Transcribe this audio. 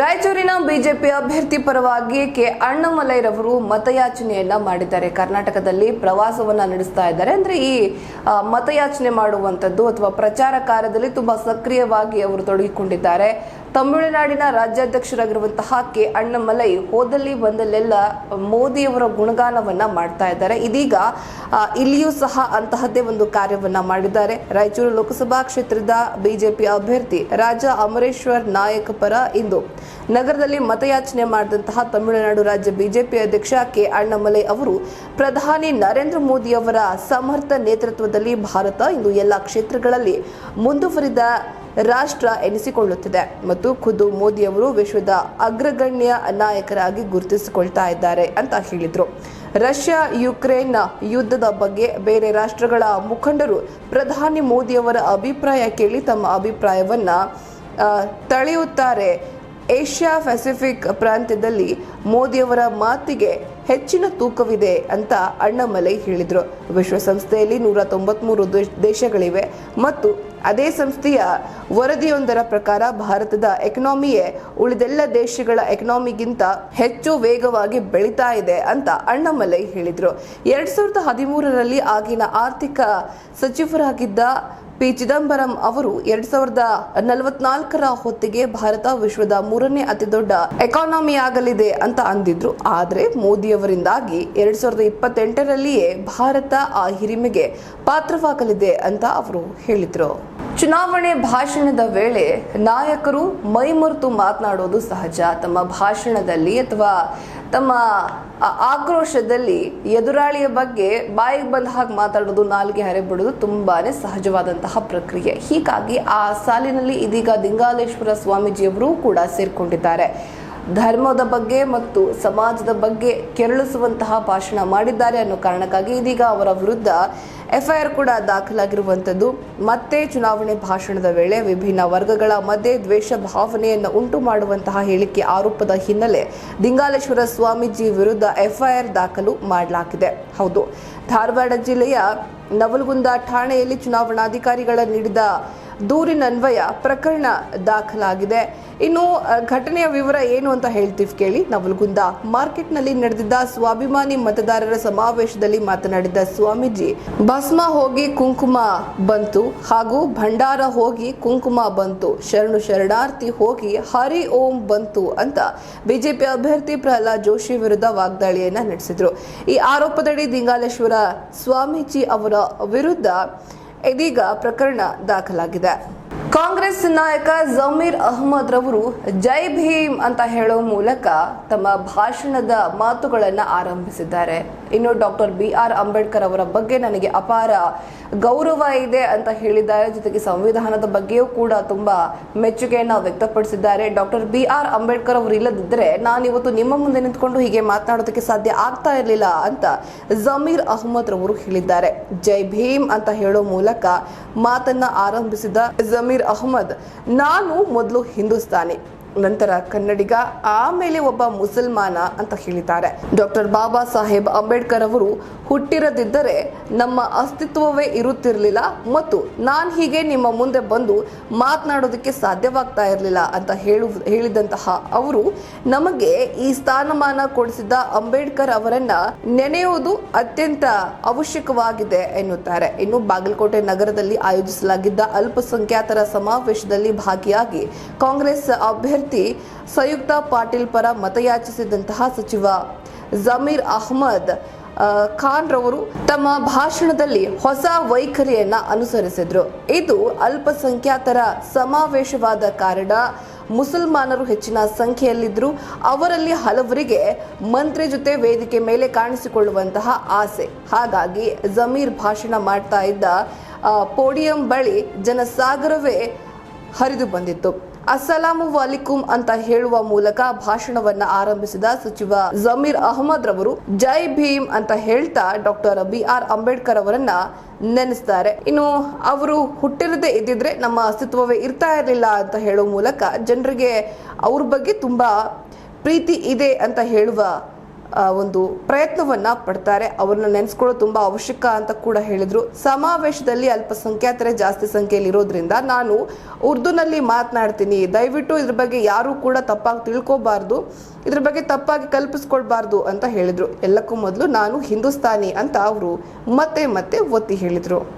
ರಾಯಚೂರಿನ ಬಿಜೆಪಿ ಅಭ್ಯರ್ಥಿ ಪರವಾಗಿ ಕೆ ಅಣ್ಣಮಲೈರವರು ಮತಯಾಚನೆಯನ್ನ ಮಾಡಿದ್ದಾರೆ. ಕರ್ನಾಟಕದಲ್ಲಿ ಪ್ರವಾಸವನ್ನ ನಡೆಸ್ತಾ ಇದ್ದಾರೆ. ಅಂದ್ರೆ ಈ ಮತಯಾಚನೆ ಮಾಡುವಂತದ್ದು ಅಥವಾ ಪ್ರಚಾರ ಕಾರ್ಯದಲ್ಲಿ ತುಂಬಾ ಸಕ್ರಿಯವಾಗಿ ಅವರು ತೊಡಗಿಕೊಂಡಿದ್ದಾರೆ. ತಮಿಳುನಾಡಿನ ರಾಜ್ಯಾಧ್ಯಕ್ಷರಾಗಿರುವಂತಹ ಕೆ ಅಣ್ಣಮಲೈ ಹೋದಲ್ಲಿ ಬಂದಲ್ಲೆಲ್ಲ ಮೋದಿಯವರ ಗುಣಗಾನವನ್ನ ಮಾಡ್ತಾ ಇದ್ದಾರೆ. ಇದೀಗ ಇಲ್ಲಿಯೂ ಸಹ ಅಂತಹದ್ದೇ ಒಂದು ಕಾರ್ಯವನ್ನ ಮಾಡಿದ್ದಾರೆ. ರಾಯಚೂರು ಲೋಕಸಭಾ ಕ್ಷೇತ್ರದ ಬಿಜೆಪಿ ಅಭ್ಯರ್ಥಿ ರಾಜ ಅಮರೇಶ್ವರ್ ನಾಯಕ್ ಪರ ಇಂದು ನಗರದಲ್ಲಿ ಮತಯಾಚನೆ ಮಾಡಿದಂತಹ ತಮಿಳುನಾಡು ರಾಜ್ಯ ಬಿಜೆಪಿ ಅಧ್ಯಕ್ಷ ಕೆ ಅಣ್ಣಮಲೈ ಅವರು ಪ್ರಧಾನಿ ನರೇಂದ್ರ ಮೋದಿ ಅವರ ಸಮರ್ಥ ನೇತೃತ್ವದಲ್ಲಿ ಭಾರತ ಇಂದು ಎಲ್ಲ ಕ್ಷೇತ್ರಗಳಲ್ಲಿ ಮುಂದುವರಿದ ರಾಷ್ಟ್ರ ಎನಿಸಿಕೊಳ್ಳುತ್ತಿದೆ ಮತ್ತು ಖುದ್ದು ಮೋದಿಯವರು ವಿಶ್ವದ ಅಗ್ರಗಣ್ಯ ನಾಯಕರಾಗಿ ಗುರುತಿಸಿಕೊಳ್ತಾ ಇದ್ದಾರೆ ಅಂತ ಹೇಳಿದರು. ರಷ್ಯಾ ಯುಕ್ರೇನ್ ಯುದ್ಧದ ಬಗ್ಗೆ ಬೇರೆ ರಾಷ್ಟ್ರಗಳ ಮುಖಂಡರು ಪ್ರಧಾನಿ ಮೋದಿಯವರ ಅಭಿಪ್ರಾಯ ಕೇಳಿ ತಮ್ಮ ಅಭಿಪ್ರಾಯವನ್ನು ತಳೆಯುತ್ತಾರೆ. ಏಷ್ಯಾ ಪೆಸಿಫಿಕ್ ಪ್ರಾಂತ್ಯದಲ್ಲಿ ಮೋದಿಯವರ ಮಾತಿಗೆ ಹೆಚ್ಚಿನ ತೂಕವಿದೆ ಅಂತ ಅಣ್ಣಾಮಲೈ ಹೇಳಿದರು. ವಿಶ್ವಸಂಸ್ಥೆಯಲ್ಲಿ ನೂರ ತೊಂಬತ್ಮೂರು ದೇಶ- ದೇಶಗಳಿವೆ ಮತ್ತು ಅದೇ ಸಂಸ್ಥೆಯ ವರದಿಯೊಂದರ ಪ್ರಕಾರ ಭಾರತದ ಎಕನಾಮಿಯೇ ಉಳಿದೆಲ್ಲ ದೇಶಗಳ ಎಕನಾಮಿಗಿಂತ ಹೆಚ್ಚು ವೇಗವಾಗಿ ಬೆಳೀತಾ ಇದೆ ಅಂತ ಅಣ್ಣಾಮಲೈ ಹೇಳಿದರು. ಎರಡ್ ಸಾವಿರದ ಹದಿಮೂರರಲ್ಲಿ ಆಗಿನ ಆರ್ಥಿಕ ಸಚಿವರಾಗಿದ್ದ ಪಿ. ಚಿದಂಬರಂ ಅವರು ಎರಡ್ ಸಾವಿರದ ನಲವತ್ನಾಲ್ಕರ ಹೊತ್ತಿಗೆ ಭಾರತ ವಿಶ್ವದ ಮೂರನೇ ಅತಿದೊಡ್ಡ ಎಕಾನಮಿ ಆಗಲಿದೆ ಅಂತ ಅಂದಿದ್ರು. ಆದ್ರೆ ಮೋದಿಯವರಿಂದಾಗಿ ಎರಡ್ ಸಾವಿರದ ಇಪ್ಪತ್ತೆಂಟರಲ್ಲಿಯೇ ಭಾರತ ಆ ಹಿರಿಮೆಗೆ ಪಾತ್ರವಾಗಲಿದೆ ಅಂತ ಅವರು ಹೇಳಿದ್ರು. ಚುನಾವಣೆ ಭಾಷಣದ ವೇಳೆ ನಾಯಕರು ಮೈಮರೆತು ಮಾತನಾಡೋದು ಸಹಜ. ತಮ್ಮ ಭಾಷಣದಲ್ಲಿ ಅಥವಾ ತಮ್ಮ ಆಕ್ರೋಶದಲ್ಲಿ ಎದುರಾಳಿಯ ಬಗ್ಗೆ ಬಾಯಿಗೆ ಬಂದ ಹಾಗೆ ಮಾತಾಡೋದು, ನಾಲಿಗೆ ಹರಿಬಿಡೋದು ತುಂಬಾನೇ ಸಹಜವಾದಂತಹ ಪ್ರಕ್ರಿಯೆ. ಹೀಗಾಗಿ ಆ ಸಾಲಿನಲ್ಲಿ ಇದೀಗ ದಿಂಗಾಲೇಶ್ವರ ಸ್ವಾಮೀಜಿಯವರು ಕೂಡ ಸೇರಿಕೊಂಡಿದ್ದಾರೆ. ಧರ್ಮದ ಬಗ್ಗೆ ಮತ್ತು ಸಮಾಜದ ಬಗ್ಗೆ ಕೆರಳಿಸುವಂತಹ ಭಾಷಣ ಮಾಡಿದ್ದಾರೆ ಅನ್ನೋ ಕಾರಣಕ್ಕಾಗಿ ಇದೀಗ ಅವರ ವಿರುದ್ಧ ಎಫ್ಐಆರ್ ಕೂಡ ದಾಖಲಾಗಿರುವಂಥದ್ದು. ಮತ್ತೆ ಚುನಾವಣೆ ಭಾಷಣದ ವೇಳೆ ವಿಭಿನ್ನ ವರ್ಗಗಳ ಮಧ್ಯೆ ದ್ವೇಷ ಭಾವನೆಯನ್ನು ಉಂಟು ಮಾಡುವಂತಹ ಹೇಳಿಕೆ ಆರೋಪದ ಹಿನ್ನೆಲೆ ದಿಂಗಾಲೇಶ್ವರ ಸ್ವಾಮೀಜಿ ವಿರುದ್ಧ ಎಫ್ಐಆರ್ ದಾಖಲು ಮಾಡಲಾಗಿದೆ. ಹೌದು, ಧಾರವಾಡ ಜಿಲ್ಲೆಯ ನವಲಗುಂದ ಠಾಣೆಯಲ್ಲಿ ಚುನಾವಣಾಧಿಕಾರಿಗಳ ನೀಡಿದ ದೂರಿನನ್ವಯ ಪ್ರಕರಣ ದಾಖಲಾಗಿದೆ. ಇನ್ನು ಘಟನೆಯ ವಿವರ ಏನು ಅಂತ ಹೇಳ್ತೀವಿ ಕೇಳಿ. ನವಲಗುಂದ ಮಾರ್ಕೆಟ್ನಲ್ಲಿ ನಡೆದಿದ್ದ ಸ್ವಾಭಿಮಾನಿ ಮತದಾರರ ಸಮಾವೇಶದಲ್ಲಿ ಮಾತನಾಡಿದ ಸ್ವಾಮೀಜಿ, ಭಸ್ಮ ಹೋಗಿ ಕುಂಕುಮ ಬಂತು ಹಾಗೂ ಭಂಡಾರ ಹೋಗಿ ಕುಂಕುಮ ಬಂತು. ಶರಣು ಶರಣಾರ್ಥಿ ಹೋಗಿ ಹರಿ ಓಂ ಬಂತು ಅಂತ ಬಿಜೆಪಿ ಅಭ್ಯರ್ಥಿ ಪ್ರಹ್ಲಾದ್ ಜೋಶಿ ವಿರುದ್ಧ ವಾಗ್ದಾಳಿಯನ್ನ ನಡೆಸಿದ್ರು. ಈ ಆರೋಪದಡಿ ದಿಂಗಾಲೇಶ್ವರ ಸ್ವಾಮೀಜಿ ಅವರ ವಿರುದ್ಧ ಇದೀಗ ಪ್ರಕರಣ ದಾಖಲಾಗಿದೆ. ಕಾಂಗ್ರೆಸ್ ನಾಯಕ ಜಮೀರ್ ಅಹಮದ್ ರವರು ಜೈ ಭೀಮ್ ಅಂತ ಹೇಳೋ ಮೂಲಕ ತಮ್ಮ ಭಾಷಣದ ಮಾತುಗಳನ್ನು ಆರಂಭಿಸಿದ್ದಾರೆ. ಇನ್ನು ಡಾಕ್ಟರ್ ಬಿ ಆರ್ ಅಂಬೇಡ್ಕರ್ ಅವರ ಬಗ್ಗೆ ನನಗೆ ಅಪಾರ ಗೌರವ ಇದೆ ಅಂತ ಹೇಳಿದ್ದಾರೆ. ಜೊತೆಗೆ ಸಂವಿಧಾನದ ಬಗ್ಗೆಯೂ ಕೂಡ ತುಂಬಾ ಮೆಚ್ಚುಗೆಯನ್ನು ವ್ಯಕ್ತಪಡಿಸಿದ್ದಾರೆ. ಡಾಕ್ಟರ್ ಬಿ ಆರ್ ಅಂಬೇಡ್ಕರ್ ಅವರು ಇಲ್ಲದಿದ್ದರೆ ನಾನು ಇವತ್ತು ನಿಮ್ಮ ಮುಂದೆ ನಿಂತ್ಕೊಂಡು ಹೀಗೆ ಮಾತನಾಡೋದಕ್ಕೆ ಸಾಧ್ಯ ಆಗ್ತಾ ಇರಲಿಲ್ಲ ಅಂತ ಜಮೀರ್ ಅಹಮದ್ ರವರು ಹೇಳಿದ್ದಾರೆ. ಜೈ ಭೀಮ್ ಅಂತ ಹೇಳೋ ಮೂಲಕ ಮಾತನ್ನ ಆರಂಭಿಸಿದ ಜಮೀರ್ ಅಹ್ಮದ್. ನಾನು ಮೊದಲು ಹಿಂದೂಸ್ತಾನಿ. ನಂತರ ಕನ್ನಡಿಗ, ಆಮೇಲೆ ಒಬ್ಬ ಮುಸಲ್ಮಾನ ಅಂತ ಹೇಳಿದ್ದಾರೆ. ಡಾಕ್ಟರ್ ಬಾಬಾ ಸಾಹೇಬ್ ಅಂಬೇಡ್ಕರ್ ಅವರು ಹುಟ್ಟಿರದಿದ್ದರೆ ನಮ್ಮ ಅಸ್ತಿತ್ವವೇ ಇರುತ್ತಿರಲಿಲ್ಲ ಮತ್ತು ನಾನು ಹೀಗೆ ನಿಮ್ಮ ಮುಂದೆ ಬಂದು ಮಾತನಾಡೋದಕ್ಕೆ ಸಾಧ್ಯವಾಗ್ತಾ ಇರಲಿಲ್ಲ ಅಂತ ಹೇಳು, ಹೇಳಿದಂತಹ ಅವರು ನಮಗೆ ಈ ಸ್ಥಾನಮಾನ ಕೊಡಿಸಿದ ಅಂಬೇಡ್ಕರ್ ಅವರನ್ನ ನೆನೆಯುವುದು ಅತ್ಯಂತ ಅವಶ್ಯಕವಾಗಿದೆ ಎನ್ನುತ್ತಾರೆ. ಇನ್ನು ಬಾಗಲಕೋಟೆ ನಗರದಲ್ಲಿ ಆಯೋಜಿಸಲಾಗಿದ್ದ ಅಲ್ಪಸಂಖ್ಯಾತರ ಸಮಾವೇಶದಲ್ಲಿ ಭಾಗಿಯಾಗಿ ಕಾಂಗ್ರೆಸ್ ಅಭ್ಯರ್ಥಿ ಸಂಯುಕ್ತ ಪಾಟೀಲ್ ಪರ ಮತಯಾಚಿಸಿದಂತಹ ಸಚಿವ ಜಮೀರ್ ಅಹ್ಮದ್ ಖಾನ್ ರವರು ತಮ್ಮ ಭಾಷಣದಲ್ಲಿ ಹೊಸ ವೈಖರಿಯನ್ನ ಅನುಸರಿಸಿದ್ರು. ಇದು ಅಲ್ಪಸಂಖ್ಯಾತರ ಸಮಾವೇಶವಾದ ಕಾರಣ ಮುಸಲ್ಮಾನರು ಹೆಚ್ಚಿನ ಸಂಖ್ಯೆಯಲ್ಲಿದ್ದರು ಅವರಲ್ಲಿ ಹಲವರಿಗೆ ಮಂತ್ರಿ ಜೊತೆ ವೇದಿಕೆ ಮೇಲೆ ಕಾಣಿಸಿಕೊಳ್ಳುವಂತಹ ಆಸೆ. ಹಾಗಾಗಿ ಜಮೀರ್ ಭಾಷಣ ಮಾಡ್ತಾ ಇದ್ದ ಪೋಡಿಯಂ ಬಳಿ ಜನಸಾಗರವೇ ಹರಿದು ಬಂದಿತ್ತು. ಅಸ್ಸಲಾಮು ವಾಲಿಕುಂ ಅಂತ ಹೇಳುವ ಮೂಲಕ ಭಾಷಣವನ್ನ ಆರಂಭಿಸಿದ ಸಚಿವ ಜಮೀರ್ ಅಹಮದ್ ರವರು, ಜೈ ಭೀಮ್ ಅಂತ ಹೇಳ್ತಾ ಡಾಕ್ಟರ್ ಬಿ ಆರ್ ಅಂಬೇಡ್ಕರ್ ಅವರನ್ನ ನೆನೆಸ್ತಾರೆ. ಇನ್ನು ಅವರು ಹುಟ್ಟಿರದೆ ಇದ್ದಿದ್ರೆ ನಮ್ಮ ಅಸ್ತಿತ್ವವೇ ಇರ್ತಾ ಇರಲಿಲ್ಲ ಅಂತ ಹೇಳುವ ಮೂಲಕ ಜನರಿಗೆ ಅವ್ರ ಬಗ್ಗೆ ತುಂಬಾ ಪ್ರೀತಿ ಇದೆ ಅಂತ ಹೇಳುವ ಒಂದು ಪ್ರಯತ್ನವನ್ನ ಪಡ್ತಾರೆ. ಅವ್ರನ್ನ ನೆನೆಸ್ಕೊಳ್ಳೋದು ತುಂಬಾ ಅವಶ್ಯಕ ಅಂತ ಕೂಡ ಹೇಳಿದ್ರು. ಸಮಾವೇಶದಲ್ಲಿ ಅಲ್ಪಸಂಖ್ಯಾತರೇ ಜಾಸ್ತಿ ಸಂಖ್ಯೆಯಲ್ಲಿ ಇರೋದ್ರಿಂದ ನಾನು ಉರ್ದುನಲ್ಲಿ ಮಾತನಾಡ್ತೀನಿ. ದಯವಿಟ್ಟು ಇದ್ರ ಬಗ್ಗೆ ಯಾರು ಕೂಡ ತಪ್ಪಾಗಿ ತಿಳ್ಕೊಬಾರ್ದು. ಇದ್ರ ಬಗ್ಗೆ ತಪ್ಪಾಗಿ ಕಲ್ಪಿಸ್ಕೊಳ್ಬಾರ್ದು ಅಂತ ಹೇಳಿದ್ರು. ಎಲ್ಲಕ್ಕೂ ಮೊದಲು ನಾನು ಹಿಂದೂಸ್ತಾನಿ ಅಂತ ಅವರು ಮತ್ತೆ ಮತ್ತೆ ಒತ್ತಿ ಹೇಳಿದ್ರು.